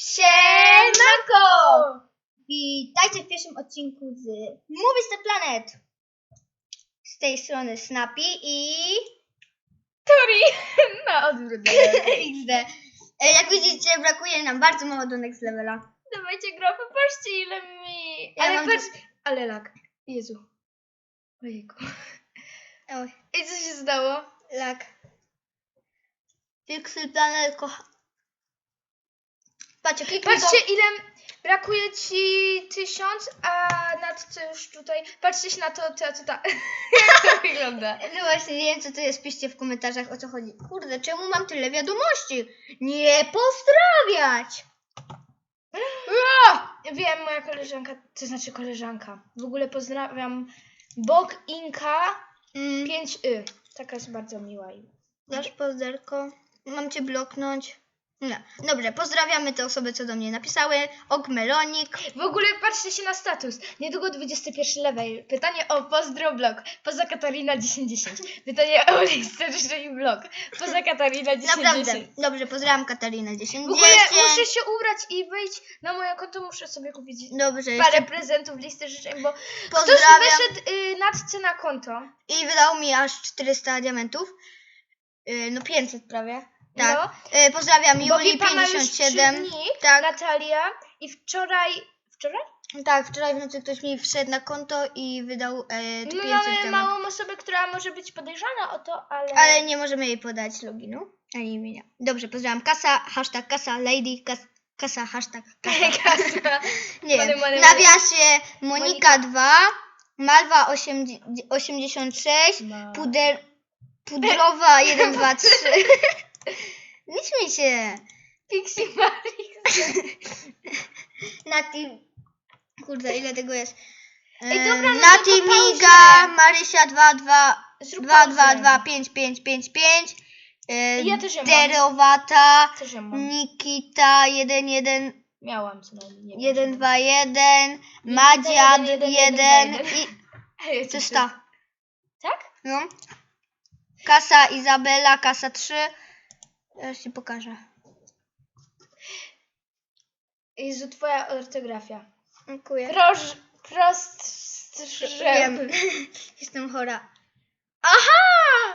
Siemanko! Witajcie w pierwszym odcinku z Movies the Planet. Z tej strony Snappy i Tori na odwrót. XD. E, Jak widzicie, brakuje nam bardzo mało do next levela. Dawajcie grafę, patrzcie ile mi... Ja Ale mam patrz... Ale lag. Jezu. Ojejku. Oj, I co się stało? lag. Pixel Planet kocha. Patrzcie, kliknij Patrzcie ile brakuje ci tysiąc, a nad co już tutaj... Patrzcie się na to, to, to, ta... Jak to wygląda? to. No właśnie, nie wiem co to jest, piszcie w komentarzach o co chodzi. Kurde, czemu mam tyle wiadomości? Nie pozdrawiać! Wiem, moja koleżanka, to znaczy koleżanka. W ogóle pozdrawiam Bog Inka Mm, 5y. Taka jest bardzo miła dasz pozderko? Mam cię bloknąć? Nie. Dobrze, pozdrawiamy te osoby, co do mnie napisały. Ok Melonik. W ogóle patrzcie się na status. Niedługo 21 level. Pytanie o pozdroblog. Poza Katarina 1010. Pytanie o listę życzeń blog. Poza Katarina 1010. Naprawdę. Dobrze, pozdrawiam Katalinę 10. W ogóle muszę się ubrać i wejść na moje konto. Muszę sobie kupić Dobrze, parę jeszcze prezentów, listy życzeń, bo ktoś pozdrawiam. wyszedł y, nadce na konto. I wydał mi aż 400 diamentów. Yy, no 500 prawie. Tak. No. Yy, pozdrawiam Bo Juli Wipa ma już 57. 3 dni, Tak. Natalia i wczoraj... Wczoraj? Tak, wczoraj w nocy ktoś mi wszedł na konto i wydał e, My 500 mamy diamentów. małą osobę, która może być podejrzana o to, ale... Ale nie możemy jej podać loginu ani imienia. Dobrze, pozdrawiam Kasa, hashtag Kasa, Lady, kas, Kasa, hashtag Kasa. Kasa. Nie Money, wiem. Nawiasie Monika 2, Malwa 8, 86, Ma. puder, pudrowa 1, 2, 3. Nie śmiej się. Pixie Marix. Nati. Kurde, ile tego jest? Ej, dobra, no Nati pauzę. Miga, Marysia 2, 2, Zrób 2, 2, pauzę. 2, 5, 5, 5, 5. E, Ja też ją mam. Derowata, Też ją mam. Nikita 1, 1, Miałam co najmniej. nie wiem, 1, czy- 2, 1, Madziad 1, 1 1, i Ej, to co jest ty- ta. Tak? No. Kasa Izabela, kasa 3. Ja ci pokażę. Jezu, twoja ortografia. Dziękuję. Proż... Prost... Wiem. Jestem chora.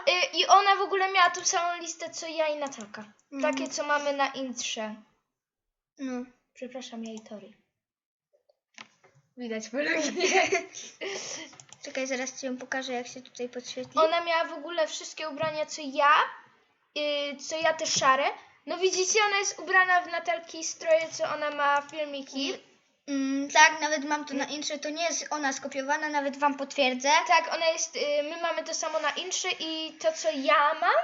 Y, I ona w ogóle miała tą samą listę co ja i Natalka. Mhm. Takie, co mamy na intrze. No. Przepraszam, ja i Tori. Widać po loginie. Czekaj, zaraz ci ją pokażę, jak się tutaj podświetli. Ona miała w ogóle wszystkie ubrania, co ja, co ja te szare. No widzicie, ona jest ubrana w Natalki stroje, co ona ma filmiki. Mm, tak, nawet mam to na intrze, to nie jest ona skopiowana, nawet wam potwierdzę. Tak, ona jest, y, my mamy to samo na intrze i to, co ja mam,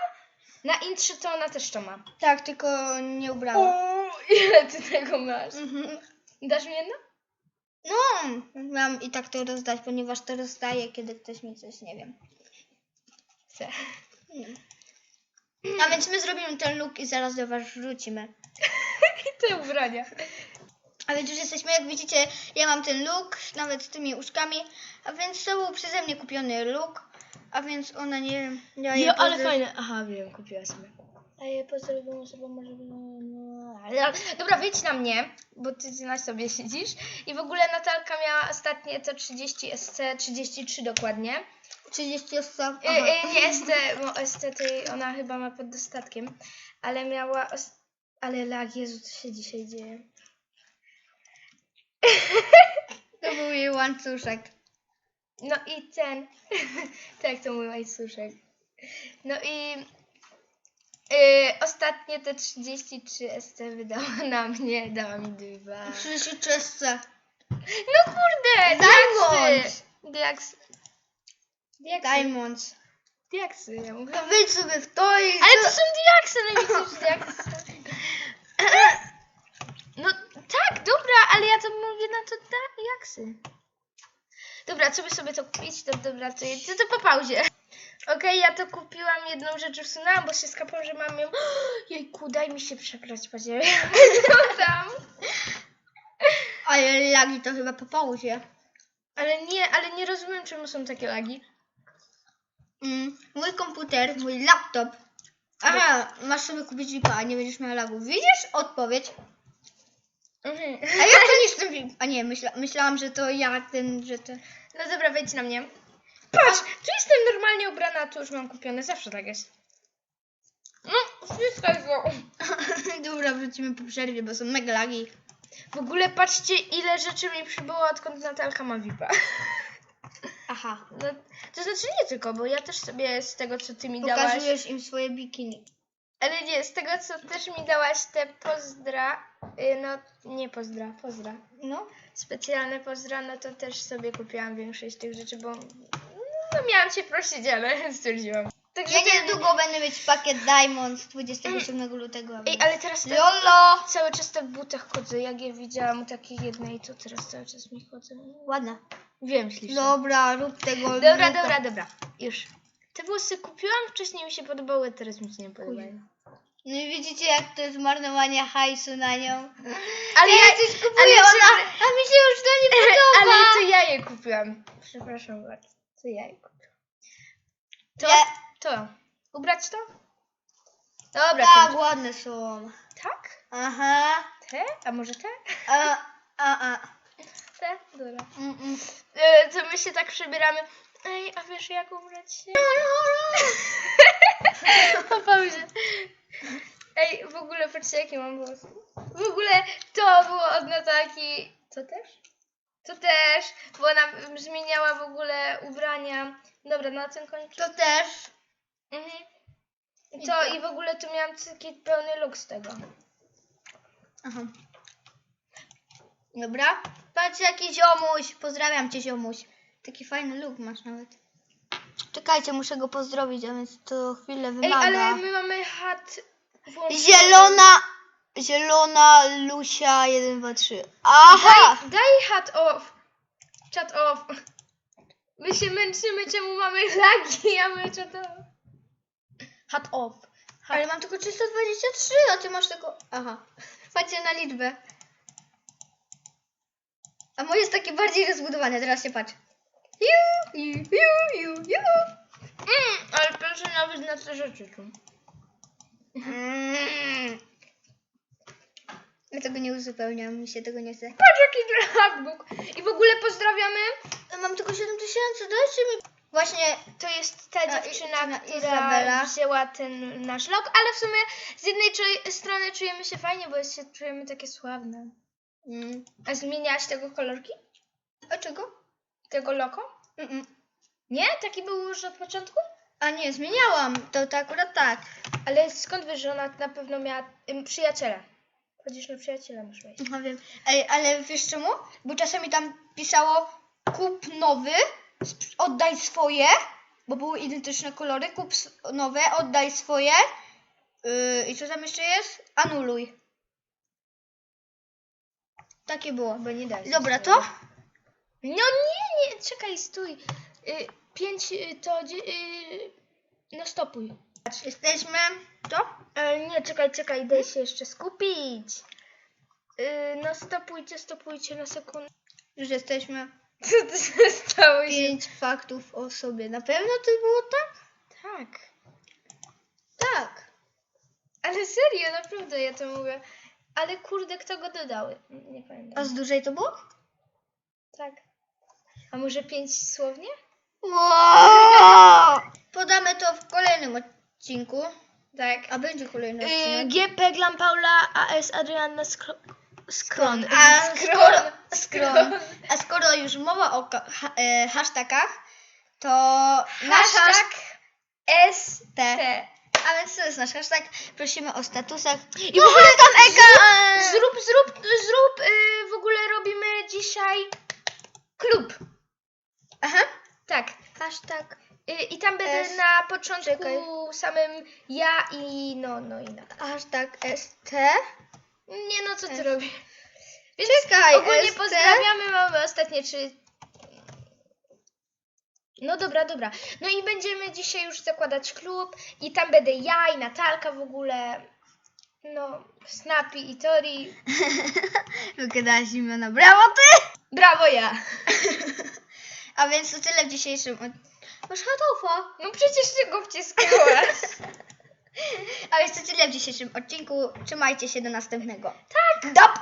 na intrze to ona też to ma. Tak, tylko nie ubrała. Uuu, ile ty tego masz? Mhm. Dasz mi jedno? No, mam i tak to rozdać, ponieważ to rozdaję, kiedy ktoś mi coś, nie wiem. Chcę. A więc my zrobimy ten look i zaraz do was wrócimy. I te ubrania. A więc już jesteśmy, jak widzicie, ja mam ten look, nawet z tymi uszkami, a więc to był przeze mnie kupiony look, a więc ona nie... Ja Jo, ale pozdro- fajne. Aha, wiem, kupiła sobie. A ja pozdrowiłam osobę, może... no, ale- Dobra, wyjdź na mnie, bo ty na sobie siedzisz. I w ogóle Natalka miała ostatnie to 30 SC, 33 dokładnie. 30 osób. Y, y, nie ST, bo ST ona chyba ma pod dostatkiem. Ale miała... Os... Ale lag, Jezu, co się dzisiaj dzieje? To był jej łańcuszek. No i ten. tak to mój łańcuszek. No i yy, ostatnie te 33 SC wydała na mnie, dała mi dwa. 33 SC. No kurde! Diaksy. Diaksy. Diamonds. Diaksy, ja mówię. To wyjdź sobie w to i... Ale to są diaksy, no diaksy. No tak, dobra, ale ja to mówię na to diaksy. Dobra, co by sobie to kupić? To dobra, to, to, to po pauzie. Okej, ja to kupiłam, jedną rzecz usunęłam, bo się skapałam, że mam ją... Jejku, daj mi się przebrać po ziemi. tam. Ale lagi to chyba po pauzie. Ale nie, ale nie rozumiem, czemu są takie lagi. Mm, mój komputer, mój laptop. Aha, masz sobie kupić VIPa, a nie będziesz miała lagów. Widzisz? Odpowiedź. A ja to nie jestem... A nie, myśla, myślałam, że to ja ten, że to... No dobra, wejdź na mnie. Patrz, tu jestem normalnie ubrana, a tu już mam kupione, zawsze tak jest. No, wszystko jest go. Dobra, wrócimy po przerwie, bo są mega lagi. W ogóle patrzcie, ile rzeczy mi przybyło, odkąd Natalka ma VIPa. Aha. No, to znaczy nie tylko, bo ja też sobie z tego, co ty mi dałaś... Pokazujesz im swoje bikini. Ale nie, z tego, co też mi dałaś te pozdra... y, No, nie pozdra, pozdra. No. Specjalne pozdra, no to też sobie kupiłam większość tych rzeczy, bo... No, miałam cię prosić, ale stwierdziłam. Także Ja ten- niedługo będę mieć pakiet Diamonds 27 lutego. Ej, ale teraz tak, Lolo! cały czas tak w butach chodzę. Jak je widziałam u takiej jednej, to teraz cały czas mi chodzę. Ładna. Wiem, ślicznie. Dobra, rób tego. Dobra, dobra, dobra. Już. Te włosy kupiłam, wcześniej mi się podobały, teraz mi się nie podobają. No i widzicie, jak to jest marnowanie hajsu na nią. Ale ja ja, coś kupuję, ale ona, a mi się już to nie podoba. ale to ja je kupiłam. Przepraszam bardzo. To ja je kupiłam. To? Nie. To. Ubrać to? Dobra, Tak, ładne są. tak? Aha. Te? A może te? A, a, a. Dobra. Mm, mm. E, to my się tak przebieramy. Ej, a wiesz jak ubrać się? Pauzie. Ej, w ogóle patrzcie jakie mam włosy. W ogóle to było od Natalki. To też? To też, bo ona zmieniała w ogóle ubrania. Dobra, na tym kończę. To też. Mhm. I To to. i w ogóle tu miałam taki pełny look z tego. Aha. Dobra. Patrz jaki ziomuś. Pozdrawiam cię ziomuś. Taki fajny look masz nawet. Czekajcie, muszę go pozdrowić, a więc to chwilę Ej, wymaga. ale my mamy włączony. Zielona, zielona Lusia 1, 2, 3. Aha! Daj, daj hat off. Chat off. My się męczymy, czemu mamy lagi, a my chat off. Hat off. Hat. Ale mam tylko 323, a ty masz tylko... Aha. Patrzcie na liczbę. A moje jest takie bardziej rozbudowane, teraz się patrz. Ju, ju, ju, ju, ju. Mm, ale proszę nawet na te rzeczy tu. Mm. Ja tego nie uzupełniam, mi się tego nie chce. Patrz jaki hackbook. I w ogóle pozdrawiamy. Mam tylko 7000, dajcie mi... Właśnie, To jest ta A, dziewczyna, dziewczyna która Izabela. wzięła ten nasz log, ale w sumie z jednej strony czujemy się fajnie, bo się czujemy takie sławne. Mm. A zmieniałaś tego kolorki? a czego? Tego loko? Mm-mm. Nie? Taki był już od początku? A nie, zmieniałam, to, to akurat tak. Ale skąd wiesz, że ona na pewno miała ym, przyjaciela? Chodzisz na przyjaciela, masz wejść. No wiem. Ej, ale wiesz czemu? Bo czasami tam pisało kup nowy, oddaj swoje, bo były identyczne kolory, kup nowe, oddaj swoje. Yy, I co tam jeszcze jest? Anuluj. Takie było. Bo nie daj. Dobra, to? No nie, nie, czekaj, stój. Y, pięć y, to... dzie- Y, no stopuj. Jesteśmy. To? E, nie, czekaj, czekaj, daj się jeszcze skupić. Y, no stopujcie, stopujcie na sekundę. Już jesteśmy. Co to się stało? Pięć faktów o sobie. Na pewno to było tak? Tak. Tak. Ale serio, naprawdę ja to mówię. Ale kurde, kto go dodały? Nie A pamiętam. z dłużej to było? Tak. A może pięć słownie? Wow! Podamy to w kolejnym odcinku. Tak. A będzie kolejny Y, odcinek. GP Glam Paula AS Adrianna Skro... Skron. A Skron. skoro, skoro, a skoro już mowa o ka- ha, e, hashtagach, to nasz hashtag ST. A więc to jest nasz hashtag. Prosimy o statusach. I w ogóle tam Eka! e, Zrób, zrób, zrób, y, w ogóle robimy dzisiaj klub. Aha. Tak. Hashtag. Y, I tam będę S- na początku czekaj. samym ja i no, no i no. Hashtag ST. Nie no, co ty robisz? Czekaj, ogólnie ST. pozdrawiamy, mamy ostatnie trzy... No dobra, dobra. No i będziemy dzisiaj już zakładać klub i tam będę ja i Natalka w ogóle. No, Snappy i Tori. Wygadałaś imiona. Brawo ty! Brawo ja! A więc to tyle w dzisiejszym odcinku. Masz hatofa. No przecież ty go wciskałaś. A więc to tyle w dzisiejszym odcinku. Trzymajcie się do następnego. Tak. Dop!